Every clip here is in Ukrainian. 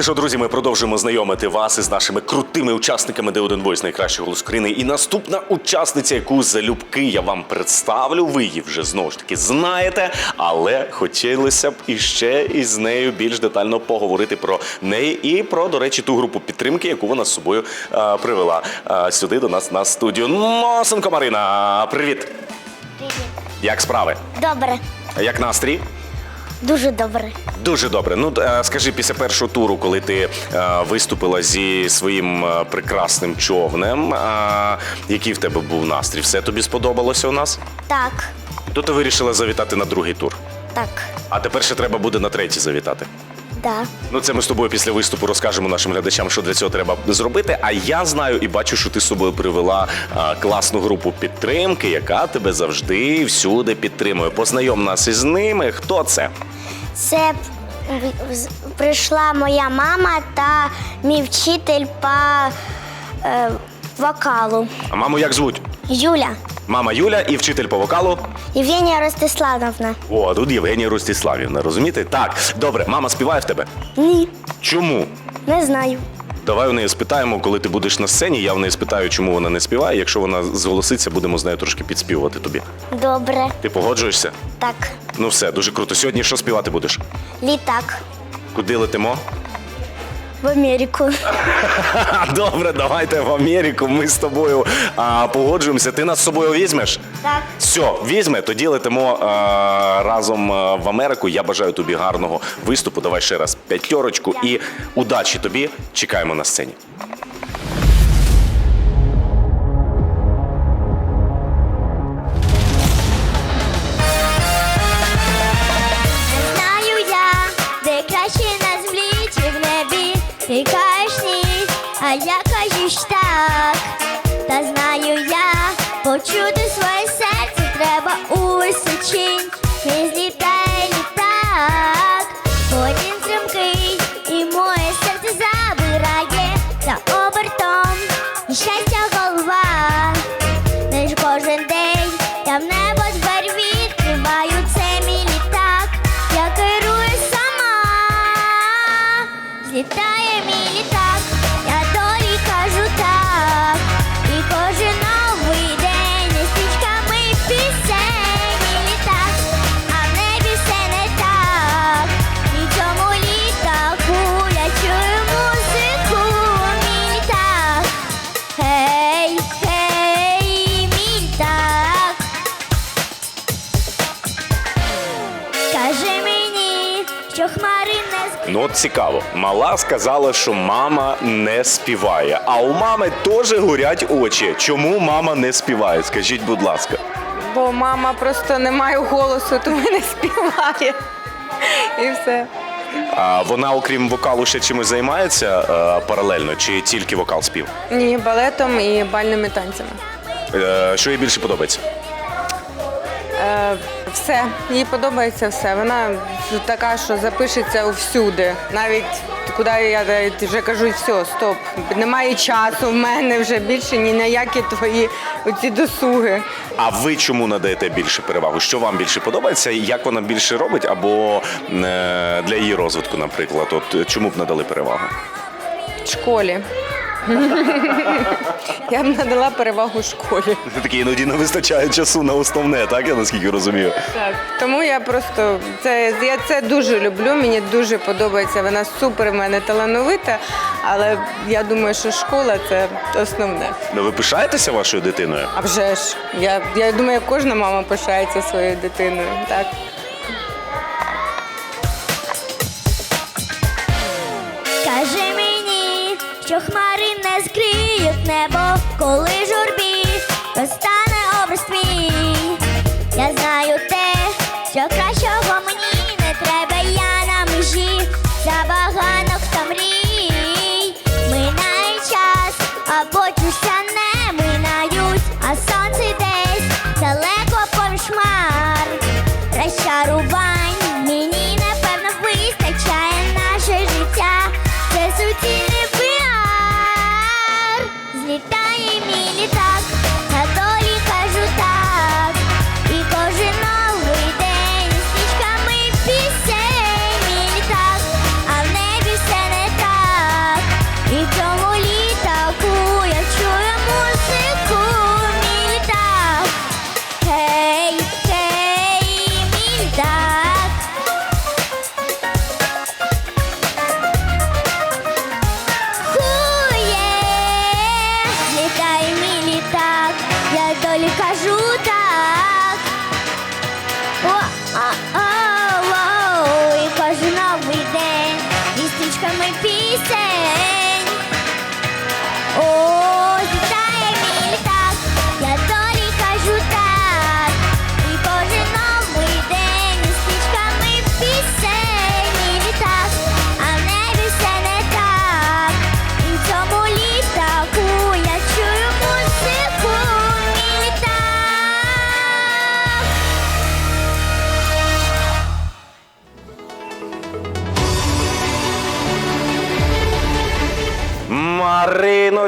Що, друзі, ми продовжуємо знайомити вас із нашими крутими учасниками Де1 Voice найкращий голос України. І наступна учасниця, яку залюбки я вам представлю, ви її вже знову ж таки знаєте, але хотілося б іще із нею більш детально поговорити про неї і про, до речі, ту групу підтримки, яку вона з собою е, привела е, сюди до нас на студію. Мосенко Марина, привіт! Привіт. Як справи? Добре, Як настрій? Дуже добре. Дуже добре. Ну скажи, після першого туру, коли ти е, виступила зі своїм е, прекрасним човнем, який в тебе був настрій? Все тобі сподобалося у нас? Так, То ти вирішила завітати на другий тур. так, А тепер ще треба буде на третій завітати. Да. Ну, це ми з тобою після виступу розкажемо нашим глядачам, що для цього треба зробити. А я знаю і бачу, що ти з собою привела а, класну групу підтримки, яка тебе завжди всюди підтримує. Познайом нас із ними. Хто це? Це прийшла моя мама та мій вчитель по е, вокалу. А маму як звуть? Юля. Мама Юля і вчитель по вокалу. Євгенія Ростиславовна. О, а тут Євгенія Ростиславівна, розумієте? Так, добре, мама співає в тебе. Ні, Чому? не знаю. Давай у неї спитаємо, коли ти будеш на сцені. Я в неї спитаю, чому вона не співає. Якщо вона зголоситься, будемо з нею трошки підспівувати тобі. Добре, Ти погоджуєшся? так. Ну все, дуже круто. Сьогодні що співати будеш? Літак Куди летимо? В Америку. Добре, давайте в Америку. Ми з тобою а, погоджуємося. Ти нас з собою візьмеш? Так. Все, візьме, тоді летимо а, разом а, в Америку. Я бажаю тобі гарного виступу. Давай ще раз п'ятерочку і удачі тобі. Чекаємо на сцені. Ти кажеш а я кажу так. Та знаю я, почути своє серце треба у височинь. Що хмари не Ну от цікаво. Мала сказала, що мама не співає. А у мами теж горять очі. Чому мама не співає? Скажіть, будь ласка. Бо мама просто не має голосу, тому не співає. І все. А вона, окрім вокалу, ще чимось займається е, паралельно, чи тільки вокал спів? Ні, балетом і бальними танцями. Е, що їй більше подобається? Е, все, їй подобається все. Вона така, що запишеться всюди. Навіть куди я навіть вже кажу, все, стоп. Немає часу в мене вже більше ні на які твої оці досуги. А ви чому надаєте більше перевагу? Що вам більше подобається? Як вона більше робить? Або е, для її розвитку, наприклад, от чому б надали перевагу? В школі. Я б надала перевагу школі. Такі іноді не вистачає часу на основне, так я наскільки розумію. Так, тому я просто це я це дуже люблю. Мені дуже подобається. Вона супер в мене талановита, але я думаю, що школа це основне. Ну ви пишаєтеся вашою дитиною? А вже ж я, я думаю, кожна мама пишається своєю дитиною. Так. Książka moich piseń. O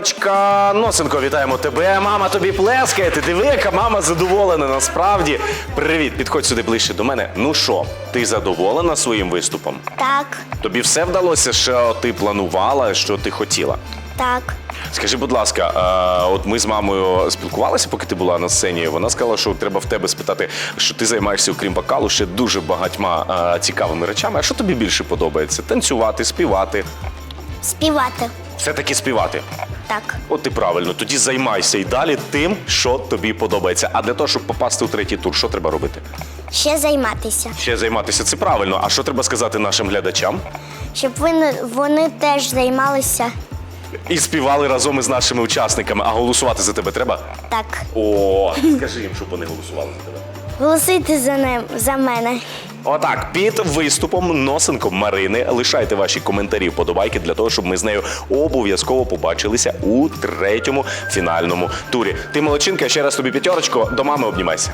Мариночка Носенко, вітаємо тебе. Мама тобі плескає. Ти диви, яка мама задоволена. Насправді. Привіт, підходь сюди ближче до мене. Ну що, ти задоволена своїм виступом? Так, Тобі все вдалося, що ти планувала, що ти хотіла? так. Скажи, будь ласка, а, от ми з мамою спілкувалися, поки ти була на сцені. Вона сказала, що треба в тебе спитати, що ти займаєшся, окрім вокалу, ще дуже багатьма а, цікавими речами. А що тобі більше подобається? Танцювати, співати? Співати. Все-таки співати. Так. От і правильно, тоді займайся і далі тим, що тобі подобається. А для того, щоб попасти у третій тур, що треба робити? Ще займатися. Ще займатися це правильно. А що треба сказати нашим глядачам? Щоб вони, вони теж займалися. І співали разом із нашими учасниками. А голосувати за тебе треба? Так. О, скажи їм, щоб вони голосували за тебе. Голосуйте за, ним, за мене. Отак, під виступом носенком Марини лишайте ваші коментарі, вподобайки для того, щоб ми з нею обов'язково побачилися у третьому фінальному турі. Ти молодчинка, ще раз тобі п'ятерочко, до мами обнімайся.